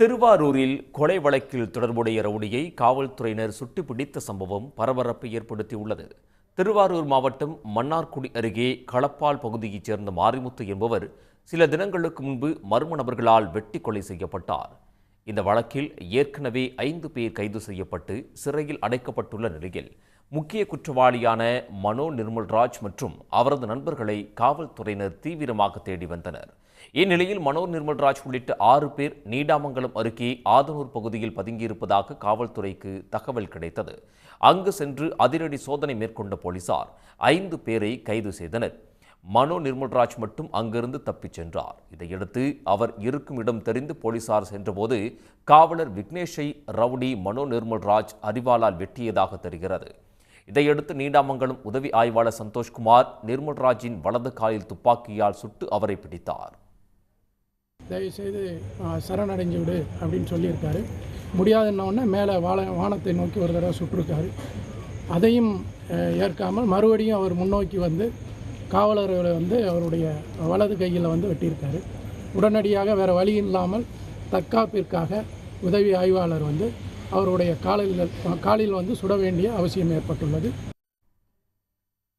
திருவாரூரில் கொலை வழக்கில் தொடர்புடைய ரவுடியை காவல்துறையினர் சுட்டு பிடித்த சம்பவம் பரபரப்பை ஏற்படுத்தியுள்ளது. திருவாரூர் மாவட்டம் மன்னார்குடி அருகே களப்பால் பகுதியைச் சேர்ந்த மாரிமுத்து என்பவர் சில தினங்களுக்கு முன்பு மர்ம நபர்களால் வெட்டி கொலை செய்யப்பட்டார். இந்த வழக்கில் ஏற்கனவே ஐந்து பேர் கைது செய்யப்பட்டு சிறையில் அடைக்கப்பட்டுள்ள நிலையில் முக்கிய குற்றவாளியான மனோ நிர்மல்ராஜ் மற்றும் அவரது நண்பர்களை காவல்துறையினர் தீவிரமாக தேடி வந்தனர். இந்நிலையில் மனோ நிர்மல்ராஜ் உள்ளிட்ட ஆறு பேர் நீடாமங்கலம் அருகே ஆதனூர் பகுதியில் பதுங்கியிருப்பதாக காவல்துறைக்கு தகவல் கிடைத்தது. அங்கு சென்று அதிரடி சோதனை மேற்கொண்ட போலீசார் ஐந்து பேரை கைது செய்தனர். மனோ நிர்மல்ராஜ் மட்டும் அங்கிருந்து தப்பிச் சென்றார். இதையடுத்து அவர் இருக்கும் இடம் தெரிந்து போலீசார் சென்றபோது காவலர் விக்னேஷை ரவுடி மனோ நிர்மல்ராஜ் அறிவாளால் வெட்டியதாக தெரிகிறது. இதையடுத்து நீடாமங்கலம் உதவி ஆய்வாளர் சந்தோஷ்குமார் நிர்மல்ராஜின் வலது காலில் துப்பாக்கியால் சுட்டு அவரை பிடித்தார். தயவுசெய்து சரணடைஞ்சு விடு அப்படின்னு சொல்லியிருக்காரு. முடியாதுன்னொன்னே மேலே வான வானத்தை நோக்கி ஒரு தடவை சுட்டிருக்காரு. அதையும் ஏற்காமல் மறுபடியும் அவர் முன்னோக்கி வந்து காவலர்களை வந்து அவருடைய வலது கையில் வந்து வெட்டியிருக்காரு. உடனடியாக வேறு வழி இல்லாமல் தற்காப்பிற்காக உதவி ஆய்வாளர் வந்து அவருடைய காலில் காலில் வந்து சுட வேண்டிய அவசியம் ஏற்பட்டுள்ளது.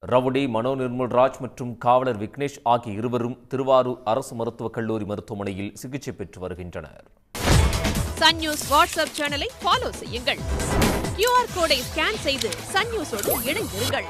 ரவுடி மனோ நிர்மல்ராஜ் மற்றும் காவலர் விக்னேஷ் ஆகிய இருவரும் திருவாரூர் அரசு மருத்துவக் கல்லூரி மருத்துவமனையில் சிகிச்சை பெற்று வருகின்றனர். சன் நியூஸ் வாட்ஸ்அப் சேனலை ஃபாலோ செய்யுங்கள். கியூஆர் கோடை ஸ்கேன் செய்து சன் நியூஸோடு இணைந்திருங்கள்.